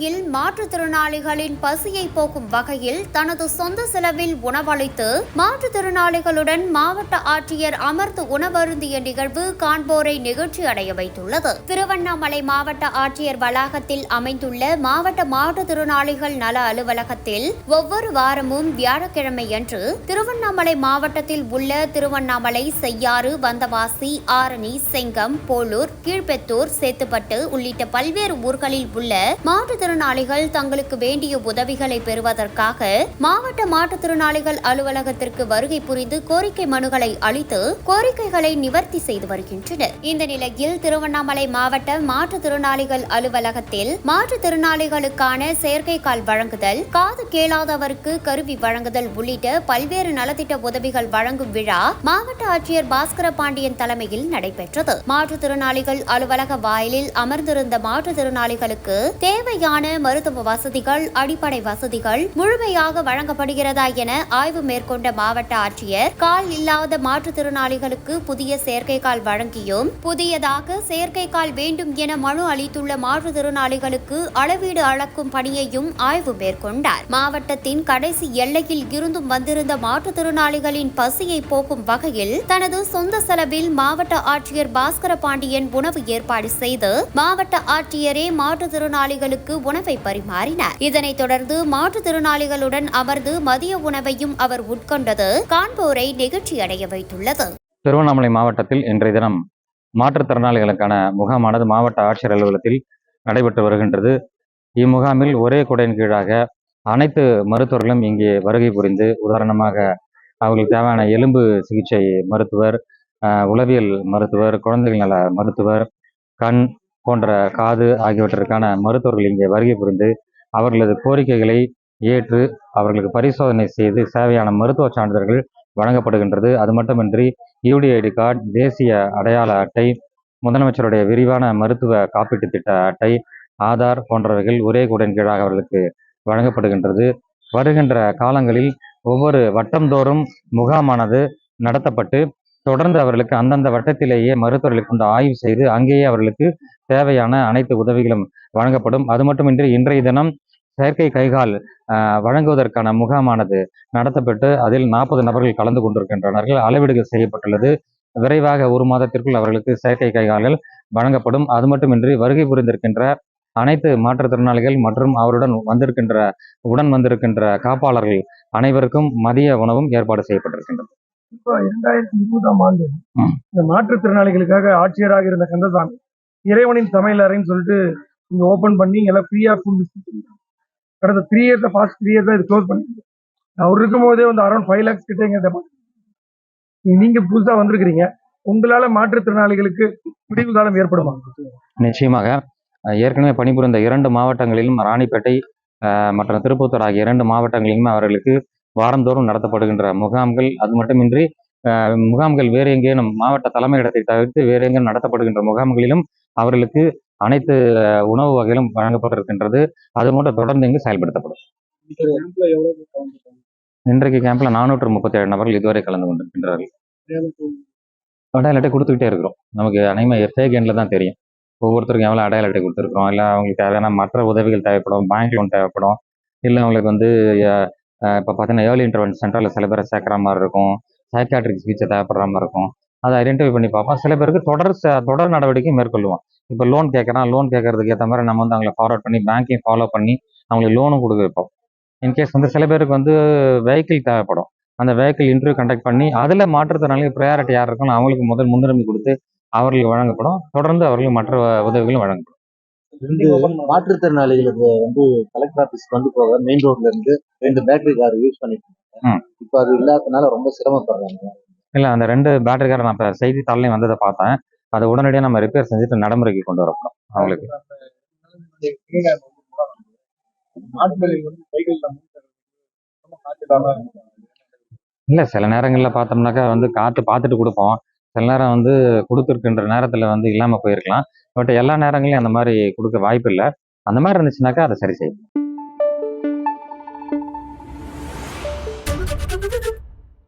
திருவண்ணாமலையில் மாற்றுத்திறனாளிகளின் பசியை போக்கும் வகையில் தனது சொந்த செலவில் உணவளித்து மாற்றுத்திறனாளிகளுடன் மாவட்ட ஆட்சியர் அமர்ந்து உணவருந்திய நிகழ்வு காண்போரை நிகழ்ச்சி அடைய வைத்துள்ளது. திருவண்ணாமலை மாவட்ட ஆட்சியர் வளாகத்தில் அமைந்துள்ள மாவட்ட மாற்றுத்திறனாளிகள் நல அலுவலகத்தில் ஒவ்வொரு வாரமும் வியாழக்கிழமையன்று திருவண்ணாமலை மாவட்டத்தில் உள்ள திருவண்ணாமலை செய்யாறு வந்தவாசி ஆரணி செங்கம் போலூர் கீழ்பெத்தூர் சேத்துப்பட்டு உள்ளிட்ட பல்வேறு ஊர்களில் உள்ள மாற்றுத்திறனாளிகள் தங்களுக்கு வேண்டிய உதவிகளை பெறுவதற்காக மாவட்ட மாற்றுத்திறனாளிகள் அலுவலகத்திற்கு வருகை புரிந்து கோரிக்கை மனுகளை அளித்து கோரிக்கைகளை நிவர்த்தி செய்து வருகின்றனர். இந்த நிலையில் திருவண்ணாமலை மாவட்ட மாற்றுத்திறனாளிகள் அலுவலகத்தில் மாற்றுத்திறனாளிகளுக்கான செயற்கை கால் வழங்குதல் காது கேளாதவருக்கு கருவி வழங்குதல் உள்ளிட்ட பல்வேறு நலத்திட்ட உதவிகள் வழங்கும் விழா மாவட்ட ஆட்சியர் பாஸ்கர பாண்டியன் தலைமையில் நடைபெற்றது. மாற்றுத்திறனாளிகள் அலுவலக வாயிலில் அமர்ந்திருந்த மாற்றுத்திறனாளிகளுக்கு தேவையான மருத்துவ வசதிகள் அடிப்படை வசதிகள் முழுமையாக வழங்கப்படுகிறதா என ஆய்வு மேற்கொண்ட மாவட்ட ஆட்சியர் கால் இல்லாத மாற்றுத்திறனாளிகளுக்கு புதிய செயற்கை கால் வழங்கியும் புதியதாக செயற்கை கால் வேண்டும் என மனு அளித்துள்ள மாற்றுத்திறனாளிகளுக்கு அளவீடு அளக்கும் பணியையும் ஆய்வு மேற்கொண்டார். மாவட்டத்தின் கடைசி எல்லையில் இருந்தும் வந்திருந்த மாற்றுத்திறனாளிகளின் பசியை போக்கும் வகையில் தனது சொந்த செலவில் மாவட்ட ஆட்சியர் பாஸ்கர பாண்டியன் உணவு ஏற்பாடு செய்து மாவட்ட ஆட்சியரே மாற்றுத்திறனாளிகளுக்கு உணவை பரிமாறினார். இதனைத் தொடர்ந்து மாற்றுத்திறனாளிகளுடன் அமர்ந்து மதிய உணவையும் அவர் உட்கொண்டது காண்போரை நெகிழ்ச்சி அடைய வைத்துள்ளது. திருவண்ணாமலை மாவட்டத்தில் இன்றைய தினம் மாற்றுத்திறனாளிகளுக்கான முகாமானது மாவட்ட ஆட்சியர் அலுவலகத்தில் நடைபெற்று வருகின்றது. இம்முகாமில் ஒரே குடையின் கீழாக அனைத்து மருத்துவர்களும் இங்கே வருகை புரிந்து உதாரணமாக அவர்களுக்கு தேவையான எலும்பு சிகிச்சை மருத்துவர் உளவியல் மருத்துவர் குழந்தைகள் நல மருத்துவர் கண் போன்ற காது ஆகியவற்றிற்கான மருத்துவர்கள் இங்கே வருகை புரிந்து அவர்களது கோரிக்கைகளை ஏற்று அவர்களுக்கு பரிசோதனை செய்து தேவையான மருத்துவ சான்றிதழ்கள் வழங்கப்படுகின்றது. அது மட்டுமின்றி யூடிஐடி கார்டு தேசிய அடையாள அட்டை முதலமைச்சருடைய விரிவான மருத்துவ காப்பீட்டு திட்ட அட்டை ஆதார் போன்றவைகள் ஒரே கூடன் கீழாக அவர்களுக்கு வழங்கப்படுகின்றது. வருகின்ற காலங்களில் ஒவ்வொரு வட்டம்தோறும் முகாமானது நடத்தப்பட்டு தொடர்ந்து அவர்களுக்கு அந்தந்த வட்டத்திலேயே மருத்துவர்களை கொண்டு ஆய்வு செய்து அங்கேயே அவர்களுக்கு தேவையான அனைத்து உதவிகளும் வழங்கப்படும். அது மட்டுமின்றி இன்றைய தினம் செயற்கை கைகால் வழங்குவதற்கான முகாமானது நடத்தப்பட்டு அதில் நாற்பது நபர்கள் கலந்து கொண்டிருக்கின்றனர் அளவீடுகள் செய்யப்பட்டுள்ளது. விரைவாக ஒரு மாதத்திற்குள் அவர்களுக்கு செயற்கை கைகால்கள் வழங்கப்படும். அது மட்டுமின்றி வருகை புரிந்திருக்கின்ற அனைத்து மாற்றுத்திறனாளிகள் மற்றும் அவருடன் வந்திருக்கின்ற உடன் வந்திருக்கின்ற காப்பாளர்கள் அனைவருக்கும் மதிய உணவும் ஏற்பாடு செய்யப்பட்டிருக்கின்றது. இரண்டாயிரத்தி இருபதாம் ஆண்டு. இந்த மாற்றுத்திறனாளிகளுக்காக ஆட்சியராக இருந்த கந்தசாமி இறைவனின் சமையலறைன்னு சொல்லிட்டு இங்க ஓபன் பண்ணி எல்லாம் ஃப்ரீயா ஃபுட் கடந்த three years fast three years இது க்ளோஸ் பண்ணி அவர் இருக்கும் போதே வந்து அரௌண்ட் ஃபைவ் லேக்ஸ் கிட்ட எங்க deposit. நீங்க புதுசா வந்திருக்கிறீங்க. உங்களால மாற்றுத்திறனாளிகளுக்கு விடிவு காலம் ஏற்படுமா? நிச்சயமாக. ஏற்கனவே பணிபுரிந்த இரண்டு மாவட்டங்களிலும் ராணிப்பேட்டை மற்றும் திருப்பத்தூர் ஆகிய இரண்டு மாவட்டங்களிலும் அவர்களுக்கு வாரந்தோறும் நடத்தப்படுகின்ற முகாம்கள். அது மட்டுமின்றி முகாம்கள் வேறு எங்கேனும் மாவட்ட தலைமையிடத்தை தவிர்த்து வேறு எங்கேயும் நடத்தப்படுகின்ற முகாம்களிலும் அவர்களுக்கு அனைத்து உணவு வகைகளும் வழங்கப்பட்டிருக்கின்றது. அது மட்டும் தொடர்ந்து இங்கு செயல்படுத்தப்படும். இன்றைக்கு கேம்ப்ல நானூற்று முப்பத்தி ஏழு நபர்கள் இதுவரை கலந்து கொண்டிருக்கின்றார்கள். அடையாள அட்டை கொடுத்துக்கிட்டே இருக்கிறோம். நமக்கு அனைமே ஃபேக் எண்ணில் தான் தெரியும். ஒவ்வொருத்தருக்கும் எவ்வளோ அடையாள அட்டை கொடுத்துருக்குறோம். இல்லை அவங்களுக்கு தேவையான மற்ற உதவிகள் தேவைப்படும் பேங்க் லோன் தேவைப்படும். இல்லை அவங்களுக்கு வந்து இப்போ பார்த்தீங்கன்னா ஏர்லி இன்டர்வென்ஸ் சென்டரில் சில பேரை சேர்க்குற மாதிரி இருக்கும். சைக்காட்ரிக் சிகிச்சை தேவைப்படுற மாதிரி இருக்கும். அதை ஐடென்டிஃபை பண்ணி பார்ப்போம். சில பேருக்கு தொடர் தொடர் நடவடிக்கை மேற்கொள்வோம் இப்போ லோன் கேட்குறான் லோன் கேட்கறதுக்கு ஏற்ற மாதிரி நம்ம வந்து அவங்களை ஃபார்வர்ட் பண்ணி பேங்க்கையும் ஃபாலோ பண்ணி அவங்களுக்கு லோனும் கொடுக்க வைப்போம். இன்கேஸ் வந்து சில பேருக்கு வந்து வெஹிக்கிள் தேவைப்படும். அந்த வெஹிக்கிள் இன்டர்வியூ கண்டக்ட் பண்ணி அதில் மாற்றுத்திறனாளிகள் ப்ரையாரிட்டி யார் இருக்கணும் அவங்களுக்கு முதல் முன்னுரிமை கொடுத்து அவர்களுக்கு வழங்கப்படும். தொடர்ந்து அவர்களுக்கு மற்ற உதவிகளும் வழங்கப்படும். மாற்றுத்திறனாளிகளுக்கு வந்து கலெக்டர் ஆபீஸ்க்கு வந்து போக மெயின் ரோட்ல இருந்து ரெண்டு பேட்டரி கார் யூஸ் பண்ணிட்டு இருக்காங்க. இப்போ அது இல்லாதனால ரொம்ப சிரமப்படுறாங்க. இல்லை அந்த ரெண்டு பேட்டரி நான் இப்போ செய்தித்தாள்லையும் வந்ததை பார்த்தேன். அதை உடனடியாக நம்ம ரிப்பேர் செஞ்சுட்டு நடைமுறைக்கு கொண்டு வரப்படும். அவங்களுக்கு. இல்லை சில நேரங்களில் பார்த்தோம்னாக்கா வந்து காற்று பார்த்துட்டு கொடுப்போம். சில நேரம் வந்து கொடுத்துருக்குன்ற நேரத்தில் வந்து இல்லாமல் போயிருக்கலாம். பட் எல்லா நேரங்களையும் அந்த மாதிரி கொடுக்க வாய்ப்பு இல்லை அந்த மாதிரி இருந்துச்சுனாக்கா அதை சரி செய்யும்